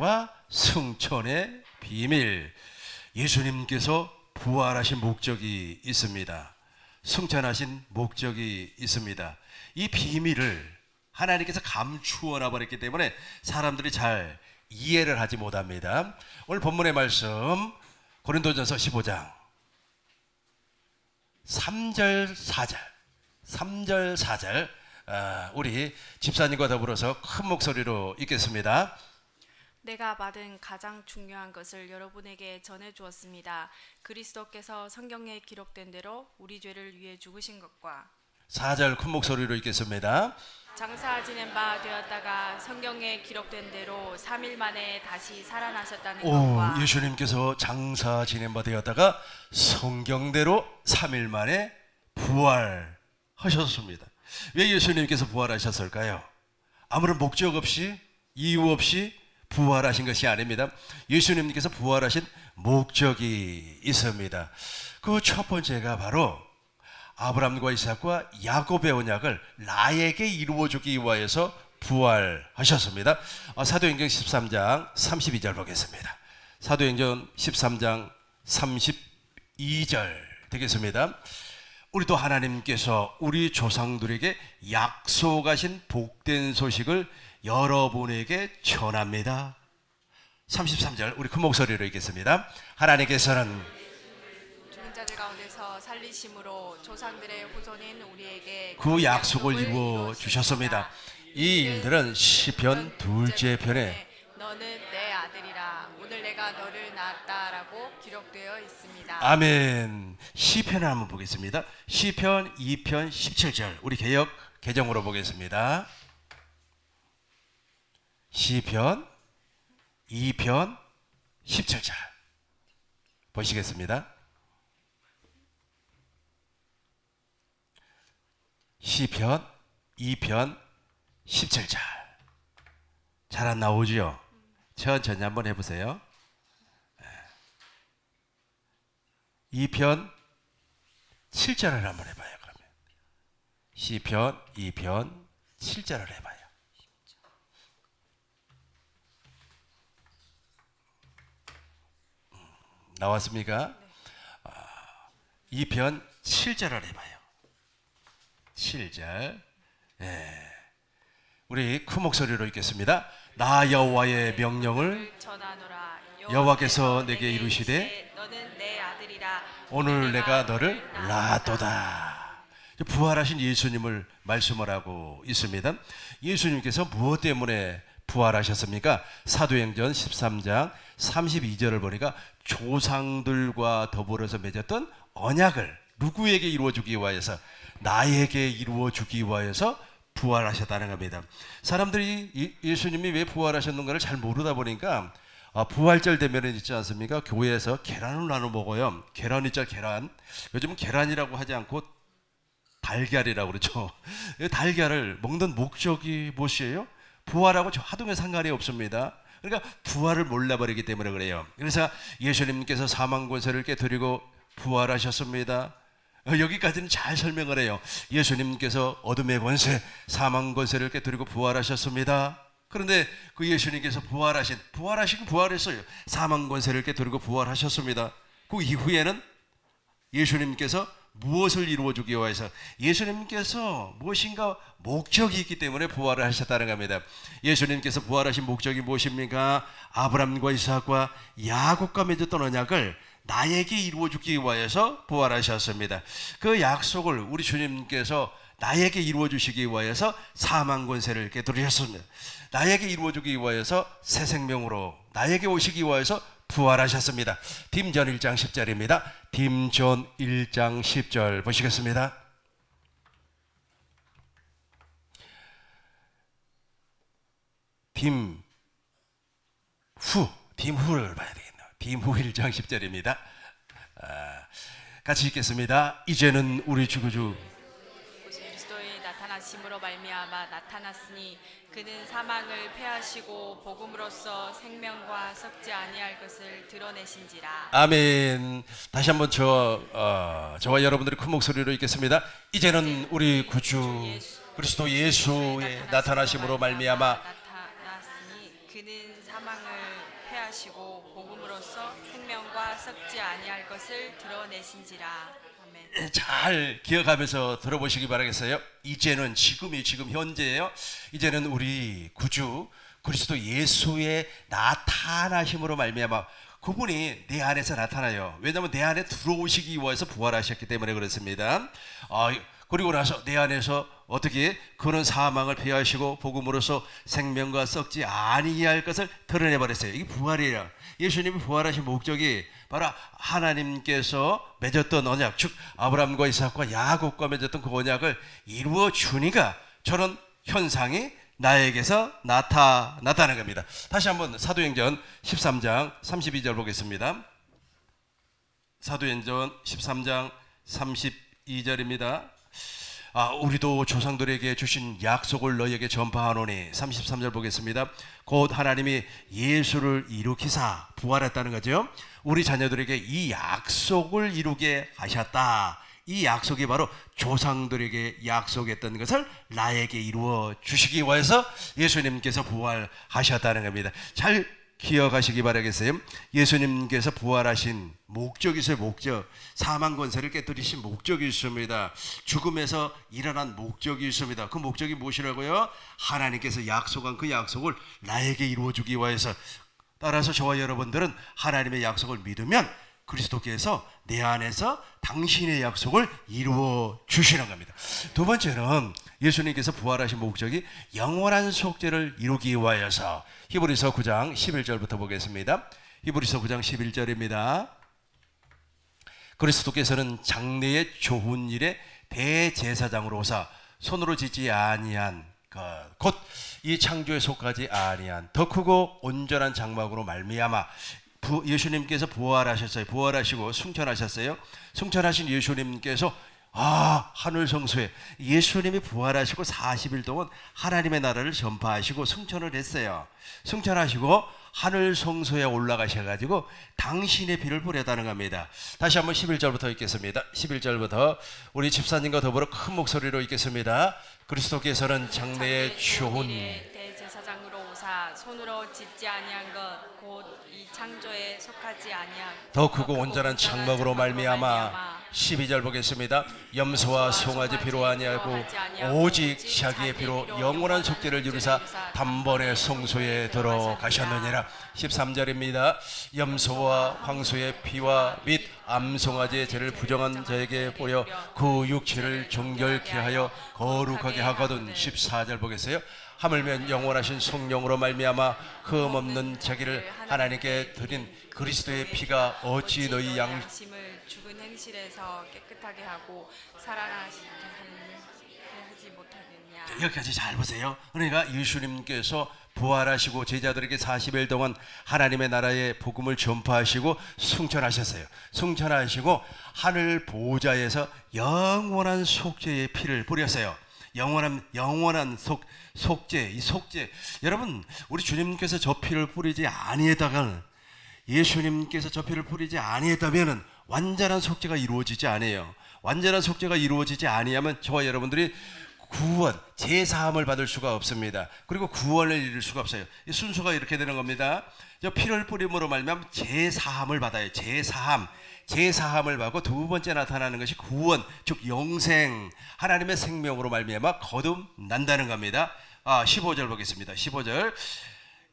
부활과 승천의 비밀. 예수님께서 부활하신 목적이 있습니다. 승천하신 목적이 있습니다. 이 비밀을 하나님께서 감추어 놔버렸기 때문에 사람들이 잘 이해를 하지 못합니다. 오늘 본문의 말씀 고린도전서 15장 3절 4절 3절 4절 아, 우리 집사님과 더불어서 큰 목소리로 읽겠습니다. 내가 받은 가장 중요한 것을 여러분에게 전해 주었습니다. 그리스도께서 성경에 기록된 대로 우리 죄를 위해 죽으신 것과 4절 큰 목소리로 읽겠습니다. 장사 지낸 바 되었다가 성경에 기록된 대로 3일 만에 다시 살아나셨다는 오, 것과 예수님께서 장사 지낸 바 되었다가 성경대로 3일 만에 부활하셨습니다. 왜 예수님께서 부활하셨을까요? 아무런 목적 없이 이유 없이 부활하신 것이 아닙니다. 예수님께서 부활하신 목적이 있습니다. 그 첫 번째가 바로 아브람과 이삭과 야곱의 언약을 나에게 이루어주기 위하여서 부활하셨습니다. 어, 사도행전 13장 32절 보겠습니다. 사도행전 13장 32절 되겠습니다. 우리도 하나님께서 우리 조상들에게 약속하신 복된 소식을 여러분에게 전합니다. 33절 우리 큰 목소리로 읽겠습니다. 하나님께서는 죽은 자들 가운데서 살리심으로 조상들의 후손인 우리에게 그 약속을 이루어 주셨습니다. 이 일들은 시편 둘째 편에 너는 내 아들이라 오늘 내가 너를 낳았다라고 기록되어 있습니다. 아멘. 시편을 한번 보겠습니다. 시편 2편 17절. 우리 개역 개정으로 보겠습니다. 시편 2편 17절. 보시겠습니다. 시편 2편 17절. 잘 안 나오지요? 천천히 한번 해보세요. 2편 7절을 한번 해봐요. 그러면 시편 2편 7절을 해봐요. 음, 나왔습니까? 아, 2편 7절을 해봐요. 7절. 예. 우리 큰 목소리로 읽겠습니다. 나 여호와의 명령을 전하노라 여호와께서 내게 이르시되 너는 내 아들이라 오늘 내가 너를 낳았도다. 부활하신 예수님을 말씀을 하고 있습니다. 예수님께서 무엇 때문에 부활하셨습니까? 사도행전 13장 32절을 보니까 조상들과 더불어서 맺었던 언약을 누구에게 이루어 주기 위하여서 나에게 이루어 주기 위하여서 부활하셨다는 겁니다. 사람들이 이- 예수님이 왜 부활하셨는가를 잘 모르다 보니까 아, 부활절 되면은 있지 않습니까? 교회에서 계란을 나눠 먹어요. 계란 있죠, 계란. 요즘 계란이라고 하지 않고 달걀이라고 그러죠. 이 달걀을 먹는 목적이 무엇이에요? 부활하고 저 하등의 상관이 없습니다. 그러니까 부활을 몰라버리기 때문에 그래요. 그래서 예수님께서 사망 권세를 깨뜨리고 부활하셨습니다. 어, 여기까지는 잘 설명을 해요. 예수님께서 어둠의 권세, 사망 권세를 깨뜨리고 부활하셨습니다. 그런데 그 예수님께서 부활하신, 부활하시고 부활했어요. 사망 권세를 깨뜨리고 부활하셨습니다. 그 이후에는 예수님께서 무엇을 이루어 주기 위해서 예수님께서 무엇인가 목적이 있기 때문에 부활을 하셨다는 겁니다. 예수님께서 부활하신 목적이 무엇입니까? 아브람과 이삭과 야곱과 맺었던 언약을 나에게 이루어 주기 위하여서 부활하셨습니다. 그 약속을 우리 주님께서 나에게 이루어 주시기 위하여서 사망 권세를 깨뜨리셨습니다. 나에게 이루어 주기 위하여서 새 생명으로 나에게 오시기 위하여서 부활하셨습니다. 딤전 1장 10절입니다. 딤전 1장 10절 보시겠습니다. 딤 후, 딤후를 봐야 되겠네요. 딤후 1장 10절입니다. 아, 같이 읽겠습니다. 이제는 우리 주구주 나타나심으로 말미암아 나타났으니 그는 사망을 패하시고 복음으로써 생명과 썩지 아니할 것을 드러내신지라 아멘. 다시 한번 저 어, 저와 여러분들이 큰 목소리로 읽겠습니다. 이제는 우리 구주 그리스도 예수의 나타나심으로 말미암아 나타났으니 그는 사망을 패하시고 복음으로써 생명과 썩지 아니할 것을 드러내신지라. 잘 기억하면서 들어보시기 바라겠어요. 이제는 지금이 지금 현재예요. 이제는 우리 구주 그리스도 예수의 나타나심으로 말미암아 그분이 내 안에서 나타나요. 왜냐하면 내 안에 들어오시기 위해서 부활하셨기 때문에 그렇습니다. 아, 그리고 나서 내 안에서 어떻게 그런 사망을 피하시고 복음으로써 생명과 썩지 아니할 것을 드러내 버렸어요. 이게 부활이에요. 예수님이 부활하신 목적이 바로 하나님께서 맺었던 언약, 즉 아브라함과 이삭과 야곱과 맺었던 그 언약을 이루어 주니까 저런 현상이 나에게서 나타났다는 겁니다. 다시 한번 사도행전 13장 32절 보겠습니다. 사도행전 13장 32절입니다. 아, 우리도 조상들에게 주신 약속을 너희에게 전파하노니 33절 보겠습니다. 곧 하나님이 예수를 일으키사 부활했다는 거죠. 우리 자녀들에게 이 약속을 이루게 하셨다. 이 약속이 바로 조상들에게 약속했던 것을 나에게 이루어 주시기 위해서 예수님께서 부활하셨다는 겁니다. 잘 기억하시기 바라겠어요. 예수님께서 부활하신 목적이 있어요. 목적. 사망 권세를 깨뜨리신 목적이 있습니다. 죽음에서 일어난 목적이 있습니다. 그 목적이 무엇이라고요? 하나님께서 약속한 그 약속을 나에게 이루어 주기 위해서 따라서 저와 여러분들은 하나님의 약속을 믿으면 그리스도께서 내 안에서 당신의 약속을 이루어 주시는 겁니다. 두 번째는 예수님께서 부활하신 목적이 영원한 속죄를 이루기 위하여서 히브리서 9장 11절부터 보겠습니다. 히브리서 9장 11절입니다. 그리스도께서는 장래의 좋은 일에 대제사장으로 오사 손으로 짓지 아니한 곧 이 창조에 속하지 아니한 더 크고 온전한 장막으로 말미암아 부, 예수님께서 부활하셨어요. 부활하시고 승천하셨어요. 승천하신 예수님께서 아 하늘 성소에 예수님이 부활하시고 40일 동안 하나님의 나라를 전파하시고 승천을 했어요. 승천하시고 하늘 성소에 올라가셔 가지고 당신의 피를 뿌렸다는 겁니다. 다시 한번 11절부터 읽겠습니다. 11절부터 우리 집사님과 더불어 큰 목소리로 읽겠습니다. 그리스도께서는 장래의 좋은 대제사장으로 오사 손으로 짓지 아니한 것곧이 창조에 속하지 아니한 더 크고 온전한 장막으로 말미암아 12절 보겠습니다. 염소와 송아지 피로 아니하고 오직 자기의 피로 영원한 속죄를 이루사 단번에 성소에 들어가셨느니라. 13절입니다. 염소와 황소의 피와 및 암송아지의 죄를 부정한 자에게 보여 그 육체를 정결케 하여 거룩하게 하거든. 14절 보겠어요. 하물며 영원하신 성령으로 말미암아 흠 없는 자기를 하나님께 드린 그리스도의 피가 어찌 너희 양 양심을 죽은 행실에서 깨끗하게 하고 살아나시게 하지 못하겠냐. 여기까지 잘 보세요. 그러니까 예수님께서 부활하시고 제자들에게 40일 동안 하나님의 나라의 복음을 전파하시고 승천하셨어요. 승천하시고 하늘 보좌에서 영원한 속죄의 피를 뿌렸어요. 영원한 영원한 속 속죄 이 속죄 여러분 우리 주님께서 저 피를 뿌리지 아니했다가는 예수님께서 저 피를 뿌리지 아니했다면은 완전한 속죄가 이루어지지 않아요. 완전한 속죄가 이루어지지 아니하면 저와 여러분들이 구원, 제사함을 받을 수가 없습니다. 그리고 구원을 이룰 수가 없어요. 이 순서가 이렇게 되는 겁니다. 저 피를 뿌림으로 말면 제사함을 받아요. 제사함. 제사함을 받고 두 번째 나타나는 것이 구원, 즉 영생, 하나님의 생명으로 말미암아 거듭난다는 겁니다. 아, 15절 보겠습니다. 15절.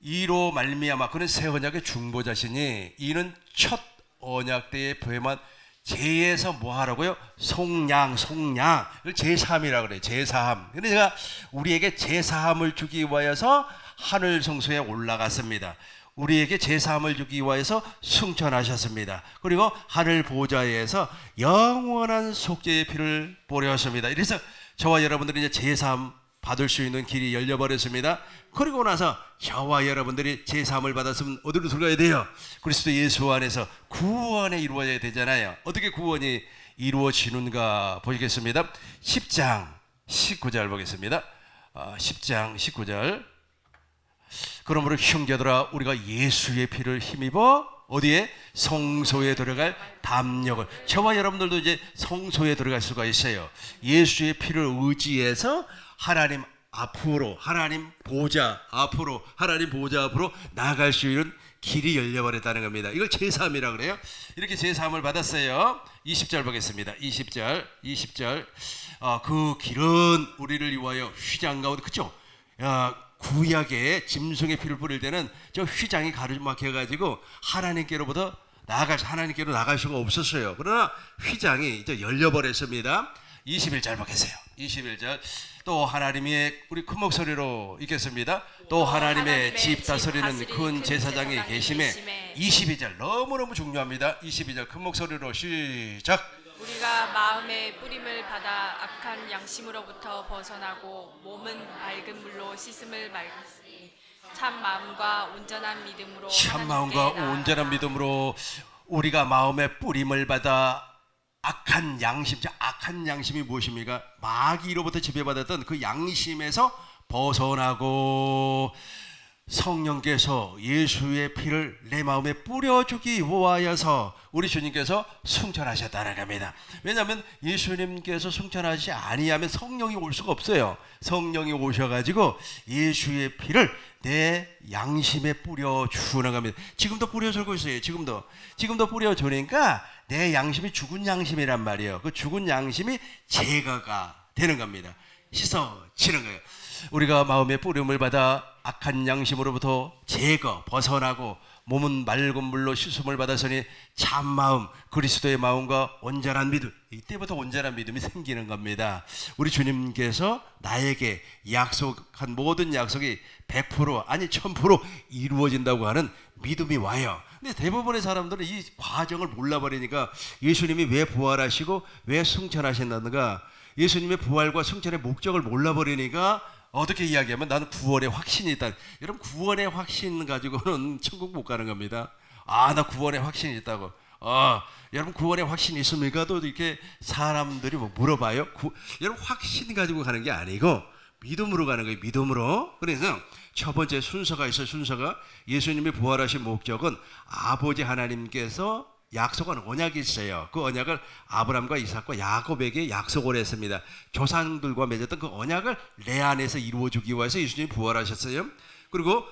이로 말미암아 그는 새 언약의 중보자시니 이는 첫 언약 때에 부임한 제에서 뭐 하라고요? 송양, 송양을 제사함이라 그래요. 제사함. 근데 제가 우리에게 제사함을 주기 위하여서 하늘 성소에 올라갔습니다. 우리에게 제사함을 주기 위하여서 승천하셨습니다. 그리고 하늘 보좌에서 영원한 속죄의 피를 뿌렸습니다. 이래서 저와 여러분들이 이제 제사함 받을 수 있는 길이 열려버렸습니다. 그리고 나서 저와 여러분들이 제3을 받았으면 어디로 들어가야 돼요? 그리스도 예수 안에서 구원이 이루어져야 되잖아요. 어떻게 구원이 이루어지는가 보시겠습니다. 10장 19절 보겠습니다. 아, 10장 19절 그러므로 형제들아 우리가 예수의 피를 힘입어 어디에 성소에 들어갈 담력을 저와 여러분들도 이제 성소에 들어갈 수가 있어요. 예수의 피를 의지해서 하나님 앞으로 하나님 보좌 앞으로 하나님 보좌 앞으로 나갈 수 있는 길이 열려버렸다는 겁니다. 이걸 제3이라 그래요. 이렇게 제3을 받았어요. 20절 보겠습니다. 20절, 20절. 어, 그 길은 우리를 위하여 휘장 가운데 그죠? 야, 구약에 짐승의 피를 뿌릴 때는 저 휘장이 가로막혀 가지고 하나님께로부터 나아갈 하나님께로 나갈 수가 없었어요. 그러나 휘장이 이제 열려버렸습니다. 21절 보겠어요. 21절 또 하나님의 우리 큰 목소리로 읽겠습니다. 또 하나님의 하나님의 집집 다스리는 큰큰 제사장이 계심에 계심에 22절 너무너무 중요합니다. 22절 큰 목소리로 시작. 우리가 마음의 뿌림을 받아 악한 양심으로부터 벗어나고 몸은 밝은 물로 씻음을 말겠으니 참 마음과 온전한 믿음으로 참 마음과. 온전한 믿음으로 우리가 마음의 뿌림을 받아 악한 양심, 자, 악한 양심이 무엇입니까? 마귀로부터 지배받았던 그 양심에서 벗어나고 성령께서 예수의 피를 내 마음에 뿌려주기 위하여서 우리 주님께서 승천하셨다는 겁니다. 왜냐하면 예수님께서 승천하시 아니하면 성령이 올 수가 없어요. 성령이 오셔가지고 예수의 피를 내 양심에 뿌려 주는 겁니다. 지금도 뿌려 주고 있어요. 지금도 지금도 뿌려 주니까 내 양심이 죽은 양심이란 말이에요. 그 죽은 양심이 제거가 되는 겁니다. 씻어지는 거예요. 우리가 마음의 뿌림을 받아 악한 양심으로부터 제거 벗어나고 몸은 맑은 물로 씻음을 받았으니 참 마음 그리스도의 마음과 온전한 믿음 이때부터 온전한 믿음이 생기는 겁니다. 우리 주님께서 나에게 약속한 모든 약속이 100% 아니 1000% 이루어진다고 하는 믿음이 와요. 근데 대부분의 사람들은 이 과정을 몰라버리니까 예수님이 왜 부활하시고 왜 승천하셨는가 예수님의 부활과 승천의 목적을 몰라버리니까 어떻게 이야기하면 나는 구원의 확신이 있다. 여러분 구원의 확신 가지고는 천국 못 가는 겁니다. 아 나 구원의 확신이 있다고. 아 여러분 구원의 확신이 있습니까? 또 이렇게 사람들이 뭐 물어봐요. 구, 여러분 확신 가지고 가는 게 아니고 믿음으로 가는 거예요. 믿음으로. 그래서 첫 번째 순서가 있어요. 순서가 예수님이 부활하신 목적은 아버지 하나님께서 약속한 언약이 있어요. 그 언약을 아브람과 이삭과 야곱에게 약속을 했습니다. 조상들과 맺었던 그 언약을 내 안에서 이루어주기 위해서 예수님이 부활하셨어요. 그리고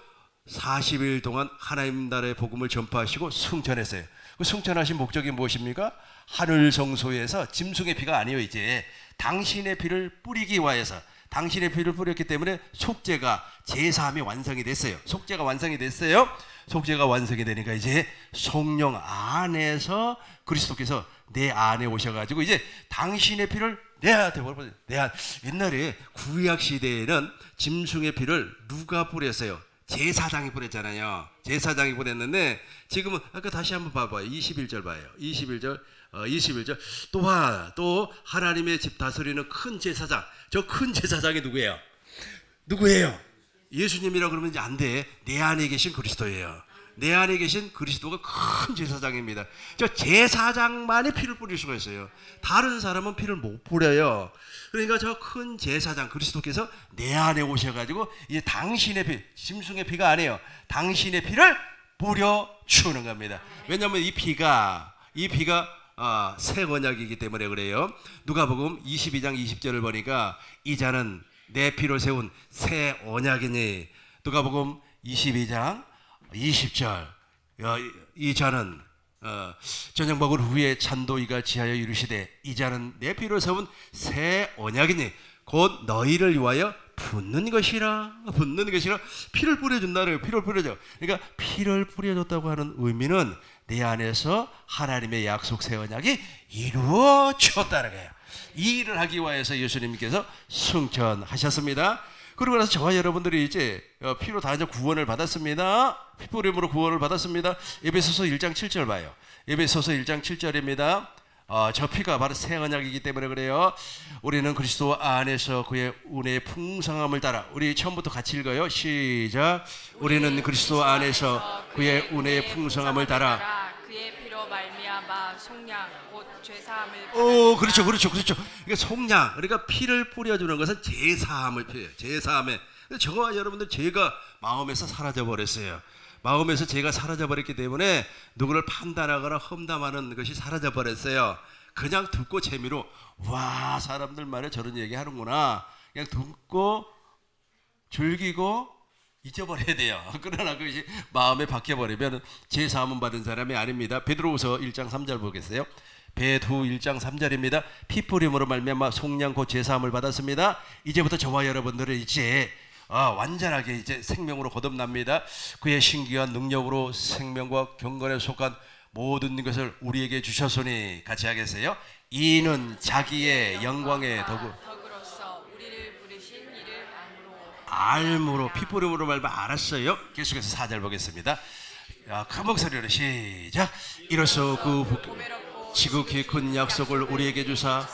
40일 동안 하나님 나라의 복음을 전파하시고 승천했어요. 그 승천하신 목적이 무엇입니까? 하늘 성소에서 짐승의 피가 아니요 이제 당신의 피를 뿌리기 위해서 당신의 피를 뿌렸기 때문에 속죄가 제사함이 완성이 됐어요. 속죄가 완성이 됐어요. 속죄가 완성이 되니까 이제 성령 안에서 그리스도께서 내 안에 오셔가지고 이제 당신의 피를 내한테 버려 내한 옛날에 구약 시대에는 짐승의 피를 누가 뿌렸어요? 제사장이 뿌렸잖아요. 제사장이 뿌렸는데 지금은 아까 다시 한번 봐봐요. 21절 봐요. 21절 어, 21절 또한 또 하나님의 집 다스리는 큰 제사장 저 큰 제사장이 누구예요? 누구예요? 예수님이라 그러면 이제 안 돼. 내 안에 계신 그리스도예요. 내 안에 계신 그리스도가 큰 제사장입니다. 저 제사장만이 피를 뿌릴 수가 있어요. 다른 사람은 피를 못 뿌려요. 그러니까 저 큰 제사장 그리스도께서 내 안에 오셔가지고 이제 당신의 피, 짐승의 피가 아니에요. 당신의 피를 뿌려 주는 겁니다. 왜냐하면 이 피가 이 피가 아, 새 언약이기 때문에 그래요. 누가복음 22장 20절을 보니까 이 자는 내 피로 세운 새 언약이니. 누가복음 22장 20절. 야, 이- 이 자는 어, 저녁 먹은 후에 찬도이가 지하여 이르시되 이 자는 내 피로 세운 새 언약이니. 곧 너희를 위하여 붓는 것이라. 붓는 것이라. 피를 뿌려준다는 피를 뿌려줘. 그러니까 피를 뿌려줬다고 하는 의미는 내 안에서 하나님의 약속 새 언약이 이루어졌다는 거예요 이 일을 하기 위해서 예수님께서 승천하셨습니다 그러고 나서 저와 여러분들이 이제 어, 피로 다 이제 구원을 받았습니다. 피 뿌림으로 구원을 받았습니다. 에베소서 1장 7절 봐요. 에베소서 1장 7절입니다. 어, 저 피가 바로 새 언약이기 때문에 그래요. 우리는 그리스도 안에서 그의 은혜의 풍성함을 따라 우리 처음부터 같이 읽어요. 시작. 우리는 그리스도 안에서 그의 은혜의 풍성함을 따라 그의 피로 말미암아 속량 곧 죄사함을 오, 그렇죠, 그렇죠, 그렇죠. 그러니까 속량, 그러니까 피를 뿌려 주는 것은 제사함을 표해요. 제사함에. 저와 여러분들 죄가 마음에서 사라져 버렸어요. 마음에서 죄가 사라져 버렸기 때문에 누구를 판단하거나 험담하는 것이 사라져 버렸어요. 그냥 듣고 재미로 와 사람들 말에 저런 얘기 하는구나. 그냥 듣고 즐기고 잊어버려야 돼요. 그러나 그것이 마음에 박혀버리면 제 사함은 받은 사람이 아닙니다. 베드로후서 1장 3절 보겠어요. 베드 1장 3절입니다. 피 뿌림으로 말미암아 속량 곧 제사함을 받았습니다. 이제부터 저와 여러분들은 이제 아, 완전하게 이제 생명으로 거듭납니다. 그의 신기한 능력으로 생명과 경건에 속한 모든 것을 우리에게 주셨으니 같이 하겠어요. 이는 자기의 영광의 덕을 덕으로서 우리를 부르신 이를 암으로 알므로 피뿌림으로 말면 알았어요. 계속해서 4절 보겠습니다. 야, 큰 목소리로 시작. 이로써 그 지극히 큰 약속을 우리에게 주사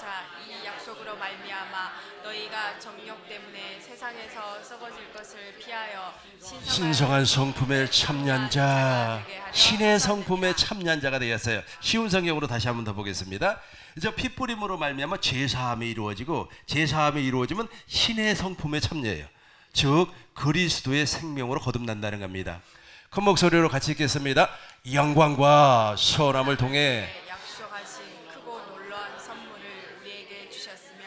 신성한 성품의 참여자 신의 성품의 참여자가 되었어요. 쉬운 성경으로 다시 한 번 더 보겠습니다. 이제 피뿌림으로 말미암아 제사함이 이루어지고 제사함이 이루어지면 신의 성품에 참여해요. 즉 그리스도의 생명으로 거듭난다는 겁니다. 큰 목소리로 같이 읽겠습니다. 영광과 선함을 통해 약속하신 크고 놀라운 선물을 우리에게 주셨으며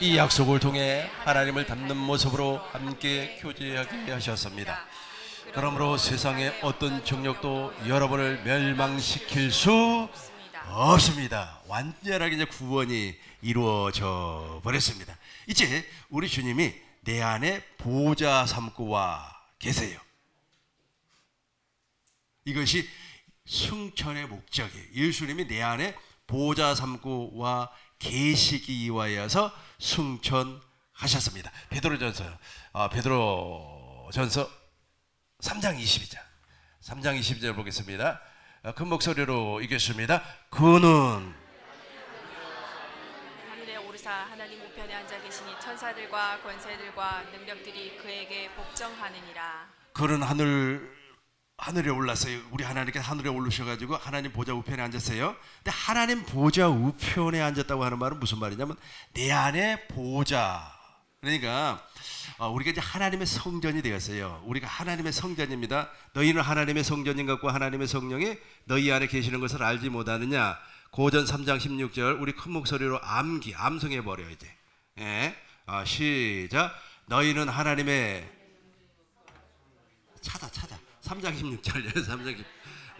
이 약속을 통해 하나님을 닮는 모습으로 함께 교제하게 하셨습니다. 그러므로 세상의 어떤 정력도 여러분을 멸망시킬 수 없습니다. 완전하게 이제 구원이 이루어져 버렸습니다. 이제 우리 주님이 내 안에 보좌 삼고 와 계세요. 이것이 승천의 목적이에요. 예수님이 내 안에 보좌 삼고 와 계시기 위하여서 승천하셨습니다. 베드로전서 아, 베드로전서 3장 22절. 3장 22절 보겠습니다. 아, 큰 목소리로 읽겠습니다. 그는 하늘에 오르사 하나님 우편에 앉아 계시니 천사들과 권세들과 능력들이 그에게 복정하느니라 그는 하늘 하늘에 올랐어요. 우리 하나님께 하늘에 올르셔가지고 하나님 보좌 우편에 앉았어요. 근데 하나님 보좌 우편에 앉았다고 하는 말은 무슨 말이냐면 내 안에 보좌. 그러니까 어, 우리가 이제 하나님의 성전이 되었어요. 우리가 하나님의 성전입니다. 너희는 하나님의 성전인 것과 하나님의 성령이 너희 안에 계시는 것을 알지 못하느냐. 고전 3장 16절 우리 큰 목소리로 암기 암송해 버려 이제. 예. 아, 시작. 너희는 하나님의 찾아 찾아 3장 16절 3장 16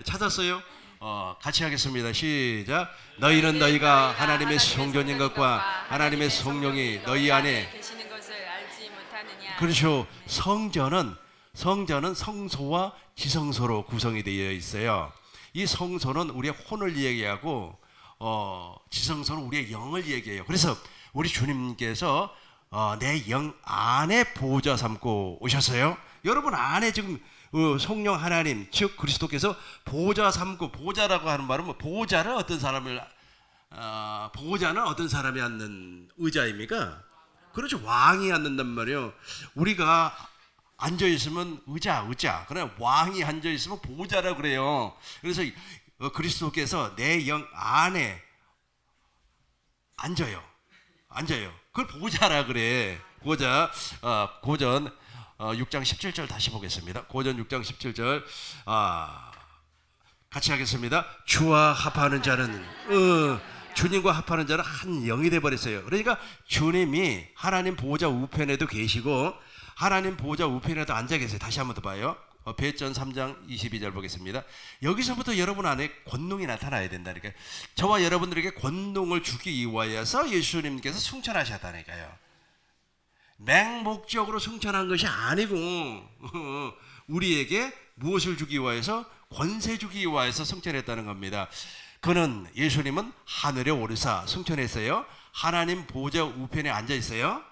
찾았어요? 어, 같이 하겠습니다. 시작. 너희는 너희가 하나님의 성전인 것과 하나님의 성령이 너희 안에 계시는 것을 알지 못하느냐 그렇죠. 성전은 성전은 성소와 지성소로 구성이 되어 있어요. 이 성소는 우리의 혼을 얘기하고 어, 지성소는 우리의 영을 얘기해요. 그래서 우리 주님께서 어, 내 영 안에 보좌 삼고 오셨어요. 여러분 안에 지금 어, 성령 하나님 즉 그리스도께서 보좌 삼고 보좌라고 하는 말은 뭐 보좌를 어떤 사람을 어, 보좌는 어떤 사람이 앉는 의자입니까? 그렇죠. 왕이 앉는단 말이에요. 우리가 앉아 있으면 의자, 의자. 그러나 왕이 앉아 있으면 보좌라 그래요. 그래서 어, 그리스도께서 내 영 안에 앉아요. 앉아요. 그걸 보좌라 그래. 보좌. 어, 고전 어, 6장 17절 다시 보겠습니다. 고전 6장 17절. 아, 같이 하겠습니다. 주와 합하는 자는 어, 주님과 합하는 자는 한 영이 돼 버렸어요. 그러니까 주님이 하나님 보호자 우편에도 계시고 하나님 보호자 우편에도 앉아 계세요. 다시 한번 더 봐요. 어, 배전 3장 22절 보겠습니다. 여기서부터 여러분 안에 권능이 나타나야 된다니까요. 저와 여러분들에게 권능을 주기 위하여서 예수님께서 승천하셨다니까요. 맹목적으로 승천한 것이 아니고 우리에게 무엇을 주기 위하여서 권세 주기 위하여서 승천했다는 겁니다. 그는 예수님은 하늘에 오르사 승천했어요. 하나님 보좌 우편에 앉아 있어요.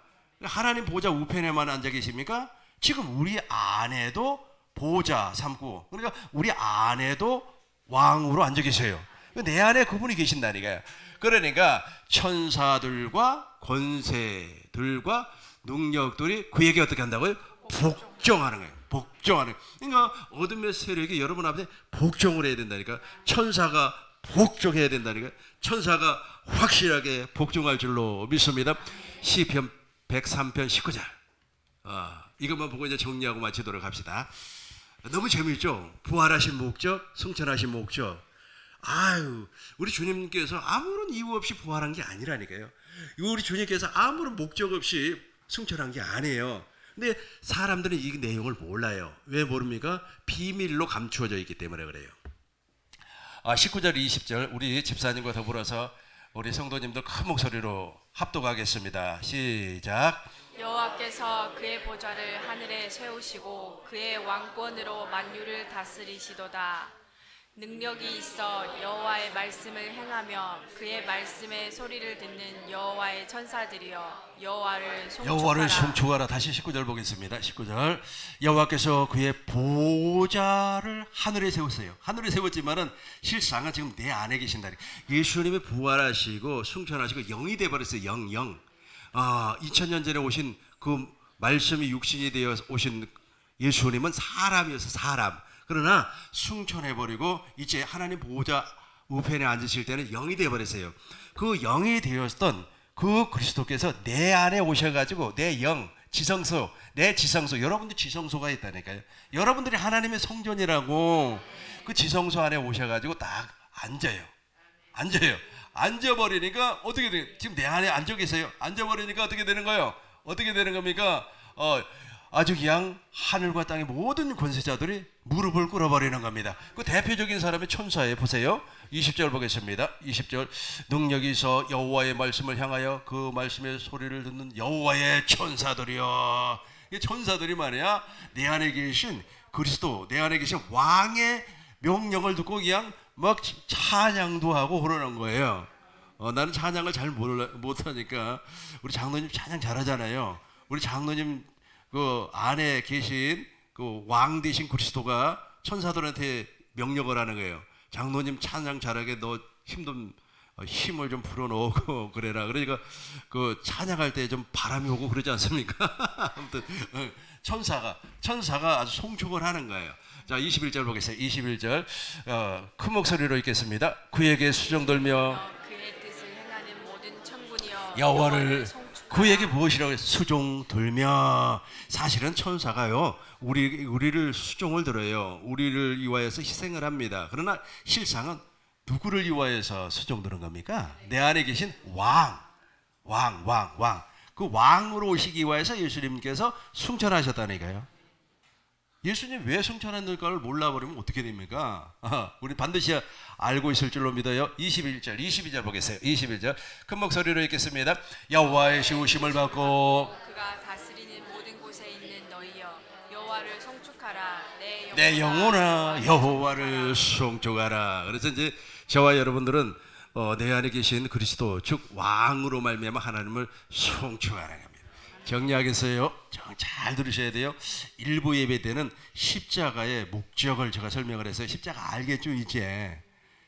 하나님 보좌 우편에만 앉아 계십니까? 지금 우리 안에도 보좌 삼고 그러니까 우리 안에도 왕으로 앉아 계세요. 내 안에 그분이 계신다니까요. 그러니까 천사들과 권세들과 능력들이 그에게 어떻게 한다고요? 복종하는 거예요. 복종하는. 거예요. 그러니까 어둠의 세력이 여러분 앞에 복종을 해야 된다니까. 천사가 복종해야 된다니까. 천사가 확실하게 복종할 줄로 믿습니다. 시편 103편 19절. 아, 이것만 보고 이제 정리하고 마치도록 합시다. 너무 재미있죠? 부활하신 목적, 승천하신 목적. 아유, 우리 주님께서 아무런 이유 없이 부활한 게 아니라니까요. 우리 주님께서 아무런 목적 없이 승천한 게 아니에요. 근데 사람들은 이 내용을 몰라요. 왜 모릅니까? 비밀로 감추어져 있기 때문에 그래요. 아, 19절, 20절 우리 집사님과 더불어서 우리 성도님들 큰 목소리로 합독하겠습니다. 시작. 여호와께서 그의 보좌를 하늘에 세우시고 그의 왕권으로 만유를 다스리시도다. 능력이 있어 여호와의 말씀을 행하며 그의 말씀의 소리를 듣는 여호와의 천사들이여 여호와를 여호와를 송축하라. 송축하라. 다시 19절 보겠습니다. 19절. 여호와께서 그의 보좌를 하늘에 세우세요. 하늘에 세웠지만은 실상은 지금 내 안에 계신다. 예수님이 부활하시고 승천하시고 영이 돼 버렸어요. 영, 영. 아, 2000년 전에 오신 그 말씀이 육신이 되어 오신 예수님은 사람이어서 사람. 그러나 승천해 버리고 이제 하나님 보좌 우편에 앉으실 때는 영이 되어 버렸어요. 그 영이 되었던 그 그리스도께서 내 안에 오셔가지고 내 영, 지성소, 내 지성소, 여러분들 지성소가 있다니까요. 여러분들이 하나님의 성전이라고 그 지성소 안에 오셔가지고 딱 앉아요. 앉아요. 앉아버리니까 어떻게 돼? 지금 내 안에 앉아 계세요. 앉아버리니까 어떻게 되는 거예요? 어떻게 되는 겁니까? 어, 아주 그냥 하늘과 땅의 모든 권세자들이 무릎을 꿇어버리는 겁니다. 그 대표적인 사람이 천사예요. 보세요. 20절 보겠습니다. 20절 능력이 있어 여호와의 말씀을 향하여 그 말씀의 소리를 듣는 여호와의 천사들이여. 이 천사들이 말이야 내 안에 계신 그리스도, 내 안에 계신 왕의 명령을 듣고 그냥 막 찬양도 하고 그러는 거예요. 어, 나는 찬양을 잘 몰라, 못하니까 우리 장로님 찬양 잘하잖아요. 우리 장로님 그 안에 계신 그 왕 대신 그리스도가 천사들한테 명령을 하는 거예요. 장로님 찬양 잘하게 너 힘좀 어, 힘을 좀 풀어놓고 그래라. 그러니까 그 찬양할 때 좀 바람이 오고 그러지 않습니까? 아무튼 어, 천사가 천사가 아주 송축을 하는 거예요. 자, 21절 보겠어요. 21절 어, 큰 목소리로 읽겠습니다. 그에게 수정 들며 그의 뜻을 행하는 모든 천군이여 여호와를. 그에게 무엇이라고 해서 수종 들며 사실은 천사가요 우리 우리를 수종을 들어요. 우리를 위하여서 희생을 합니다. 그러나 실상은 누구를 위하여서 수종 드는 겁니까? 내 안에 계신 왕 왕 왕 왕. 그 왕으로 오시기 위하여서 예수님께서 승천하셨다니까요 예수님 왜 승천했는가를 몰라버리면 어떻게 됩니까? 아, 우리 반드시 알고 있을 줄로 믿어요. 21절, 22절 보겠어요. 21절 큰 목소리로 읽겠습니다. 여호와의 시우심을 받고 그가 다스리는 모든 곳에 있는 너희여 여호와를 송축하라 내 영혼아, 여호와를 송축하라. 그래서 이제 저와 여러분들은 어, 내 안에 계신 그리스도 즉 왕으로 말미암아 하나님을 송축하라는 겁니다. 정리하겠어요. 정- 잘 들으셔야 돼요. 일부 예배 때는 십자가의 목적을 제가 설명을 했어요. 십자가 알겠죠 이제.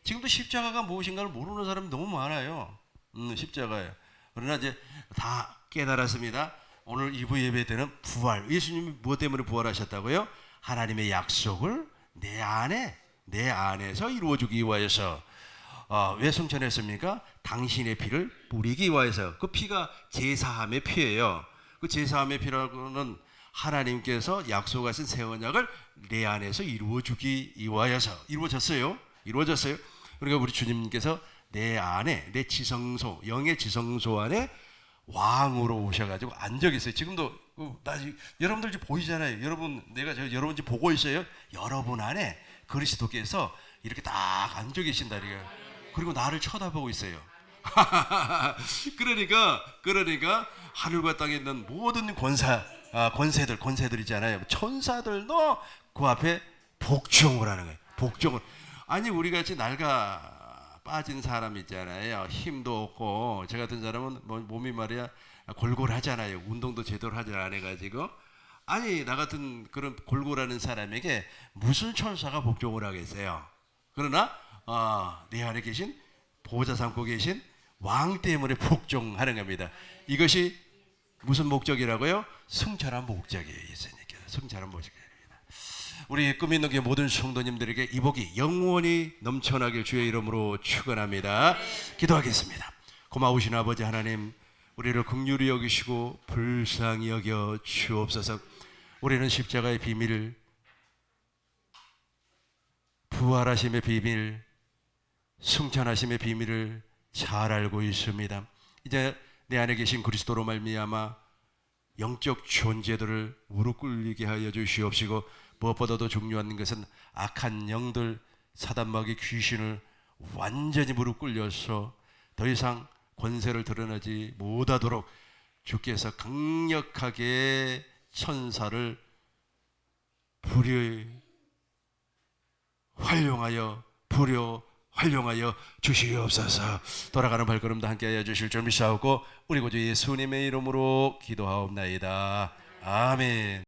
지금도 십자가가 무엇인가를 모르는 사람이 너무 많아요. 음, 십자가예요. 그러나 이제 다 깨달았습니다. 오늘 2부 예배 때는 부활. 예수님이 무엇 때문에 부활하셨다고요? 하나님의 약속을 내 안에 내 안에서 이루어주기 위하여서 어, 왜 승천했습니까? 당신의 피를 뿌리기 위하여서 그 피가 제사함의 피예요. 그 제사함의 피라고는 하나님께서 약속하신 새 언약을 내 안에서 이루어 주기 위하여서 이루어졌어요. 이루어졌어요. 그러니까 우리 주님께서 내 안에 내 지성소 영의 지성소 안에 왕으로 오셔가지고 앉아 계세요. 지금도 어, 나 지- 여러분들 지금 보이잖아요. 여러분 내가 저 여러분 지금 보고 있어요. 여러분 안에 그리스도께서 이렇게 딱 앉아 계신다 이거. 그리고 나를 쳐다보고 있어요. 그러니까 그러니까 하늘과 땅에 있는 모든 권사 아, 권세들 권세들이잖아요. 천사들도 그 앞에 복종을 하는 거예요. 복종을 아니 우리 같이 낡아 빠진 사람 있잖아요. 힘도 없고 저 같은 사람은 뭐- 몸이 말이야 골골하잖아요. 운동도 제대로 하지 않아 가지고 아니 나 같은 그런 골골하는 사람에게 무슨 천사가 복종을 하겠어요. 그러나 아, 내 안에 계신 보좌 삼고 계신 왕 때문에 복종하는 겁니다. 이것이 무슨 목적이라고요? 승천한 목적이에요. 예수님께서 승천한 목적입니다. 우리 꿈 있는 게 모든 성도님들에게 이 복이 영원히 넘쳐나길 주의 이름으로 축원합니다. 기도하겠습니다. 고마우신 아버지 하나님, 우리를 긍휼히 여기시고 불쌍히 여겨 주옵소서. 우리는 십자가의 비밀, 부활하심의 비밀, 승천하심의 비밀을 잘 알고 있습니다. 이제 내 안에 계신 그리스도로 말미암아 영적 존재들을 무릎 꿇리게 하여 주시옵시고 무엇보다도 중요한 것은 악한 영들 사단마귀 귀신을 완전히 무릎 꿇려서 더 이상 권세를 드러내지 못하도록 주께서 강력하게 천사를 불여 활용하여 불여 활용하여 주시옵소서. 돌아가는 발걸음도 함께하여 주실 줄 믿사오고 우리 구주 예수님의 이름으로 기도하옵나이다. 아멘